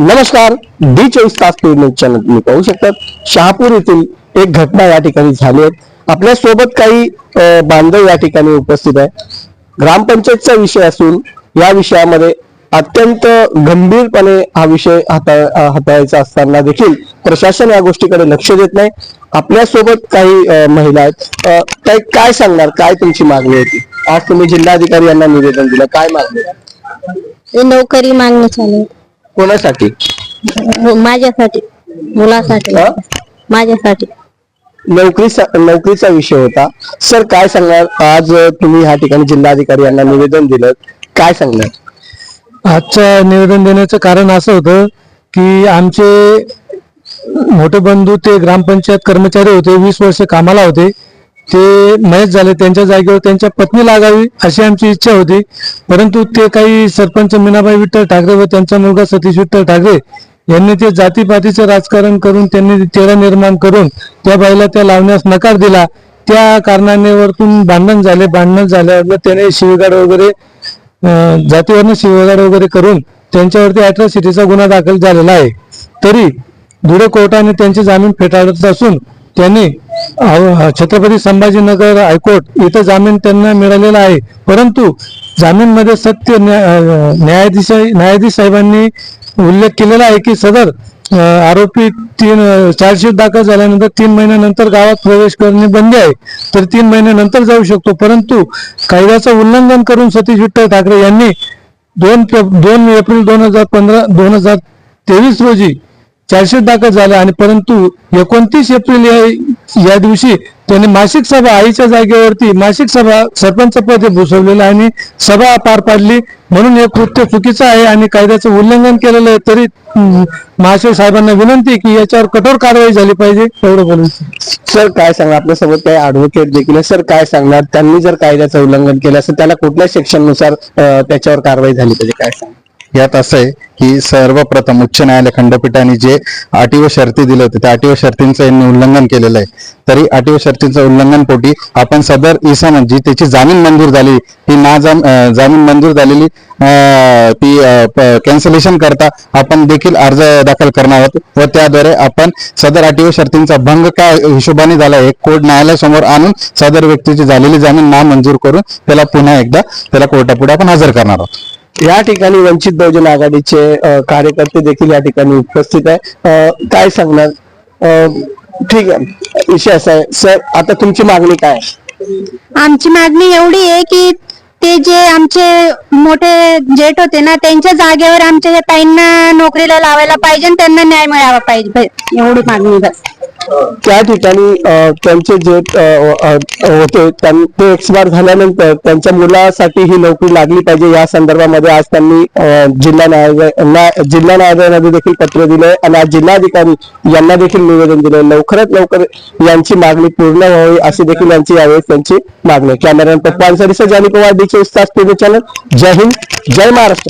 नमस्कार डी चोवीस तास टीव्ही न्यूज चॅनल तुम्ही पाहू शकतात. शहापूर येथील एक घटना या ठिकाणी झाली आहे. आपल्यासोबत काही बांधव या ठिकाणी उपस्थित आहे ग्रामपंचायतचा विषय असून या विषयामध्ये अत्यंत गंभीरपणे हा विषय हाता हाताळायचा असताना देखील प्रशासन या गोष्टीकडे लक्ष देत नाही. आपल्यासोबत काही महिला आहेत. काय काय सांगणार? काय तुमची मागणी होती? आज तुम्ही जिल्हाधिकारी यांना निवेदन दिलं. काय मागणी? आहे? हे नोकरी मागणी चालू कोणासाठी? माझ्यासाठी. मुलासाठी. हा? माझ्यासाठी. नोकरीचा नोकरीचा विषय होता. सर काय सांगणार? आज तुम्ही ह्या ठिकाणी जिल्हाधिकारी यांना निवेदन दिलं. काय सांगणार? आजचं निवेदन देण्याचं कारण असं होतं की आमचे मोठे बंधू ते ग्रामपंचायत कर्मचारी होते वीस वर्ष कामाला होते. ते मयत झाले त्यांच्या जागेवर त्यांच्या पत्नी लागावी अशी आमची इच्छा होती. परंतु ते काही सरपंच मीनाबाई विठ्ठल ठाकरे व त्यांचा मुलगा सतीश विठ्ठल ठाकरे यांनी ते जातीपातीचं राजकारण करून त्यांनी तेरा निर्माण करून त्या बाईला त्या लावण्यास नकार दिला. त्या कारणाने वरतून भांडण झाले. भांडण झाल्यावर त्याने शिवगाड वगैरे जातीवरनं शिवगाड वगैरे करून त्यांच्यावरती अॅट्रॉसिटीचा गुन्हा दाखल झालेला आहे. तरी धुळे कोर्टाने त्यांची जामीन फेटाळत असून त्यांनी छत्रपती संभाजीनगर हायकोर्ट इथं जामीन त्यांना मिळालेला आहे. परंतु जामीनमध्ये सत्य न्यायाधीश न्यायाधीश साहेबांनी उल्लेख केलेला आहे की सदर आरोपी तीन चार्जशीट दाखल झाल्यानंतर तीन महिन्यानंतर गावात प्रवेश करणे बंदी आहे. तर तीन महिन्यानंतर जाऊ शकतो. परंतु कायद्याचं उल्लंघन करून सतीश विठ्ठल ठाकरे यांनी दोन दोन एप्रिल दोन हजार पंधरा दोन हजार तेवीस रोजी चार्जशीट दाखल झाला आणि परंतु एकोणतीस एप्रिल या या दिवशी त्यांनी मासिक सभा आईच्या जागेवरती मासिक सभा सरपंच पद हे आणि सभा पार पाडली. म्हणून हे कृत्य चुकीचं आहे आणि कायद्याचं उल्लंघन केलेलं आहे. तरी महाशय साहेबांना विनंती की याच्यावर कठोर कारवाई झाली पाहिजे एवढं बोलून. सर काय सांगणार? आपल्यासोबत काही ऍडव्होकेट देखील सर काय सांगणार? त्यांनी जर कायद्याचं उल्लंघन केलं असं त्याला कुठल्या सेक्शननुसार त्याच्यावर कारवाई झाली पाहिजे? काय सांग यात असं आहे की सर्वप्रथम उच्च न्यायालय खंडपीठाने जे अटी व शर्ती दिले होते त्या अटी व शर्तींचं यांनी उल्लंघन केलेलं आहे. तरी अटी व शर्तींचं उल्लंघन पोटी आपण सदर इसम जी त्याची जामीन मंजूर झाली ती ना जामीन मंजूर झालेली ती कॅन्सलेशन करता आपण देखील अर्ज दाखल करणार आहोत व त्याद्वारे आपण सदर अटी व शर्तींचा भंग काय हिशोबाने झाला आहे कोर्ट न्यायालयासमोर आणून सदर व्यक्तीची झालेली जामीन ना मंजूर करून त्याला पुन्हा एकदा त्याला कोर्टापुढे आपण हजर करणार आहोत. या ठिकाणी वंचित बहुजन आघाडीचे कार्यकर्ते देखील या ठिकाणी उपस्थित आहे काय सांगणार? ठीक आहे. विषय असा आहे. सर आता तुमची मागणी काय आमची मागणी एवढी आहे की ते जे आमचे मोठे जेठ होते ना त्यांच्या जागेवर आमच्या या ताईंना नोकरीला लावायला पाहिजे आणि त्यांना न्याय मिळावा पाहिजे. एवढी मागणी बस. त्या ठिकाणी त्यांचे जे होते ते एक्सपायर झाल्यानंतर त्यांच्या मुलासाठी ही नोकरी लागली पाहिजे या संदर्भामध्ये आज त्यांनी जिल्हा न्यायालय जिल्हा न्यायालयामध्ये देखील पत्र दिले आणि आज जिल्हाधिकारी यांना देखील निवेदन दिले लवकरात लवकर यांची मागणी पूर्ण व्हावी अशी देखील यांची यावेळेस त्यांची मागणी कॅमेरा पप्पा sir Jani Pawar D Utsah TV channel. जय हिंद जय महाराष्ट्र.